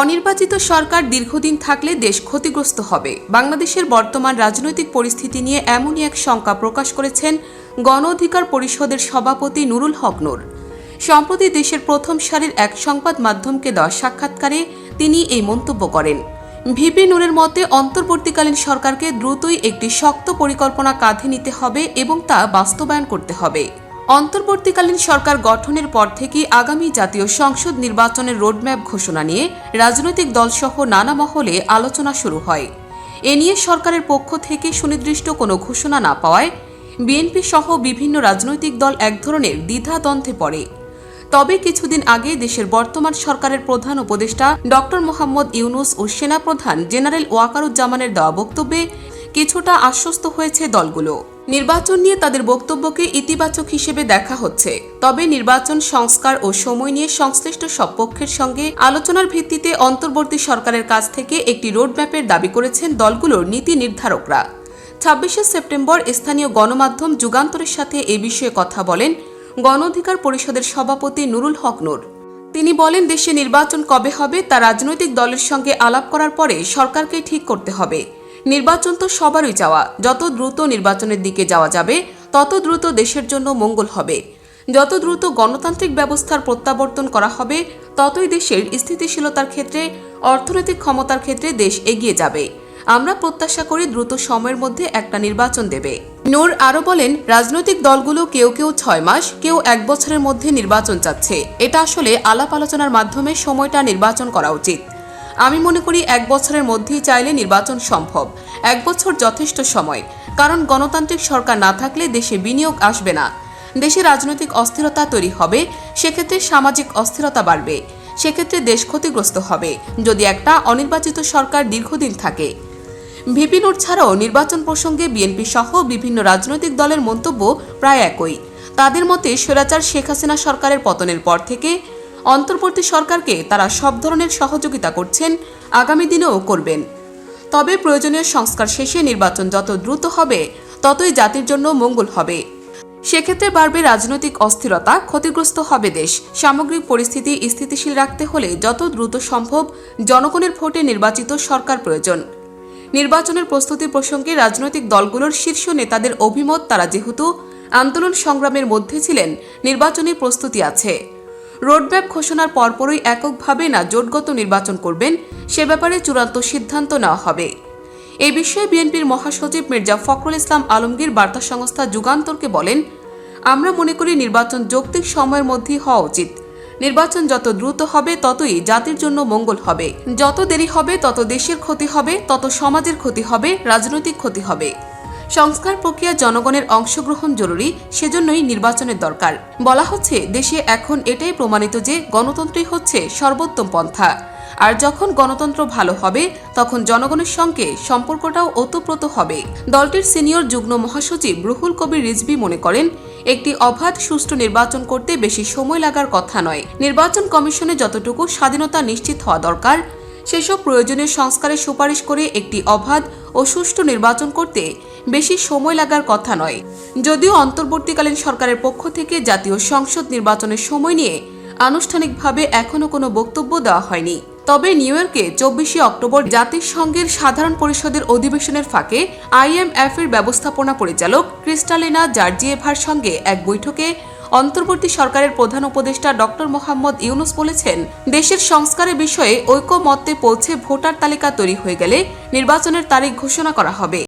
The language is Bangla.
অনির্বাচিত সরকার দীর্ঘদিন থাকলে দেশ ক্ষতিগ্রস্ত হবে। বাংলাদেশের বর্তমান রাজনৈতিক পরিস্থিতি নিয়ে এমনই এক শঙ্কা প্রকাশ করেছেন গণ অধিকার পরিষদের সভাপতি নুরুল হক নূর। সম্প্রতি দেশের প্রথম সারির এক সংবাদ মাধ্যমকে দেওয়া সাক্ষাৎকারে তিনি এই মন্তব্য করেন। ভিপি নূরের মতে, অন্তর্বর্তীকালীন সরকারকে দ্রুতই একটি শক্ত পরিকল্পনা কাঁধে নিতে হবে এবং তা বাস্তবায়ন করতে হবে। অন্তর্বর্তীকালীন সরকার গঠনের পর থেকেই আগামী জাতীয় সংসদ নির্বাচনের রোডম্যাপ ঘোষণা নিয়ে রাজনৈতিক দলসহ নানা মহলে আলোচনা শুরু হয়। এ নিয়ে সরকারের পক্ষ থেকে সুনির্দিষ্ট কোনো ঘোষণা না পাওয়ায় বিএনপি সহ বিভিন্ন রাজনৈতিক দল এক ধরনের দ্বিধাদ্বন্দ্বে পড়ে। তবে কিছুদিন আগে দেশের বর্তমান সরকারের প্রধান উপদেষ্টা ডক্টর মোহাম্মদ ইউনুস ও সেনাপ্রধান জেনারেল ওয়াকারুজ্জামানের দেওয়া বক্তব্যে কিছুটা আশ্বস্ত হয়েছে দলগুলো। নির্বাচন নিয়ে তাদের বক্তব্যকে ইতিবাচক হিসেবে দেখা হচ্ছে। তবে নির্বাচন সংস্কার ও সময় নিয়ে সংশ্লিষ্ট সব পক্ষের সঙ্গে আলোচনার ভিত্তিতে অন্তর্বর্তী সরকারের কাছ থেকে একটি রোডম্যাপের দাবি করেছেন দলগুলোর নীতি নির্ধারকরা। ছাব্বিশে সেপ্টেম্বর স্থানীয় গণমাধ্যম যুগান্তরের সাথে এ বিষয়ে কথা বলেন গণ অধিকার পরিষদের সভাপতি নুরুল হক নূর। তিনি বলেন, দেশে নির্বাচন কবে হবে তা রাজনৈতিক দলের সঙ্গে আলাপ করার পরে সরকারকে ঠিক করতে হবে। নির্বাচন তো সবারই চাওয়া। যত দ্রুত নির্বাচনের দিকে যাওয়া যাবে, তত দ্রুত দেশের জন্য মঙ্গল হবে। যত দ্রুত গণতান্ত্রিক ব্যবস্থার প্রত্যাবর্তন করা হবে, ততই দেশের স্থিতিশীলতার ক্ষেত্রে, অর্থনৈতিক ক্ষমতার ক্ষেত্রে দেশ এগিয়ে যাবে। আমরা প্রত্যাশা করি দ্রুত সময়ের মধ্যে একটা নির্বাচন দেবে। নূর আরও বলেন, রাজনৈতিক দলগুলো কেউ কেউ ছয় মাস, কেউ এক বছরের মধ্যে নির্বাচন চাচ্ছে। এটা আসলে আলাপ আলোচনার মাধ্যমে সময়টা নির্বাচন করা উচিত। আমি মনে করি এক বছরের মধ্যেই চাইলে নির্বাচন সম্ভব। এক বছর যথেষ্ট সময়। কারণ গণতান্ত্রিক সরকার না থাকলে দেশে বিনিয়োগ আসবে না। দেশে রাজনৈতিক অস্থিরতা তৈরি হবে, সেক্ষেত্রে সামাজিক অস্থিরতা বাড়বে। সেক্ষেত্রে দেশ ক্ষতিগ্রস্ত হবে, যদি একটা অনির্বাচিত সরকার দীর্ঘদিন থাকে। ভিপি নোট ছাড়াও নির্বাচন প্রসঙ্গে বিএনপি সহ বিভিন্ন রাজনৈতিক দলের মন্তব্য প্রায় একই। তাদের মতে স্বৈরাচার শেখ হাসিনা সরকারের পতনের পর থেকে অন্তর্বর্তী সরকারকে তারা সব ধরনের সহযোগিতা করছেন, আগামী দিনেও করবেন। তবে প্রয়োজনীয় সংস্কার শেষে নির্বাচন যত দ্রুত হবে, ততই জাতির জন্য মঙ্গল হবে। সেক্ষেত্রে বাড়বে রাজনৈতিক অস্থিরতা, ক্ষতিগ্রস্ত হবে দেশ। সামগ্রিক পরিস্থিতি স্থিতিশীল রাখতে হলে যত দ্রুত সম্ভব জনগণের ভোটে নির্বাচিত সরকার প্রয়োজন। নির্বাচনের প্রস্তুতি প্রসঙ্গে রাজনৈতিক দলগুলোর শীর্ষ নেতাদের অভিমত, তারা যেহেতু আন্দোলন সংগ্রামের মধ্যে ছিলেন, নির্বাচনী প্রস্তুতি আছে। রোডম্যাপ ঘোষণার পরপরই এককভাবে না জোটগত নির্বাচন করবেন, সে ব্যাপারে চূড়ান্ত সিদ্ধান্ত নেওয়া হবে। এ বিষয়ে বিএনপির মহাসচিব মির্জা ফখরুল ইসলাম আলমগীর বার্তা সংস্থা যুগান্তরকে বলেন, আমরা মনে করি নির্বাচন যৌক্তিক সময়ের মধ্যেই হওয়া উচিত। নির্বাচন যত দ্রুত হবে, ততই জাতির জন্য মঙ্গল হবে। যত দেরি হবে, তত দেশের ক্ষতি হবে, তত সমাজের ক্ষতি হবে, রাজনৈতিক ক্ষতি হবে। সংস্কার প্রক্রিয়া জনগণের অংশগ্রহণ জরুরি, সেজন্যই নির্বাচনের দরকার। বলা হচ্ছে, দেশে এখন এটাই প্রমাণিত যে গণতন্ত্রই হচ্ছে সর্বোত্তম পন্থা। আর যখন গণতন্ত্র ভালো হবে, তখন জনগণের সঙ্গে সম্পর্কটাও ওতপ্রোত হবে। দলটির সিনিয়র যুগ্ম মহাসচিব রুহুল কবির রিজভি মনে করেন, একটি অবাধ সুষ্ঠু নির্বাচন করতে বেশি সময় লাগার কথা নয়। নির্বাচন কমিশনে যতটুকু স্বাধীনতা নিশ্চিত হওয়া দরকার, সেসব প্রয়োজনীয় সংস্কারের সুপারিশ করে একটি অবাধ ও সুষ্ঠু নির্বাচন করতে বেশি সময় লাগার কথা নয়। যদিও অন্তর্বর্তীকালীন সরকারের পক্ষ থেকে জাতীয় সংসদ নির্বাচনের সময় নিয়ে আনুষ্ঠানিকভাবে এখনও কোনো বক্তব্য দেওয়া হয়নি। তবে নিউ ইয়র্কে চব্বিশে অক্টোবর জাতিসংঘের সাধারণ পরিষদের অধিবেশনের ফাঁকে আইএমএফ এর ব্যবস্থাপনা পরিচালক ক্রিস্টালিনা জার্জিয়েভার সঙ্গে এক বৈঠকে অন্তর্বর্তী সরকারের প্রধান উপদেষ্টা ডক্টর মোহাম্মদ ইউনুস বলেছেন, দেশের সংস্কারের বিষয়ে ঐকমত্যে পৌঁছে ভোটার তালিকা তৈরি হয়ে গেলে নির্বাচনের তারিখ ঘোষণা করা হবে।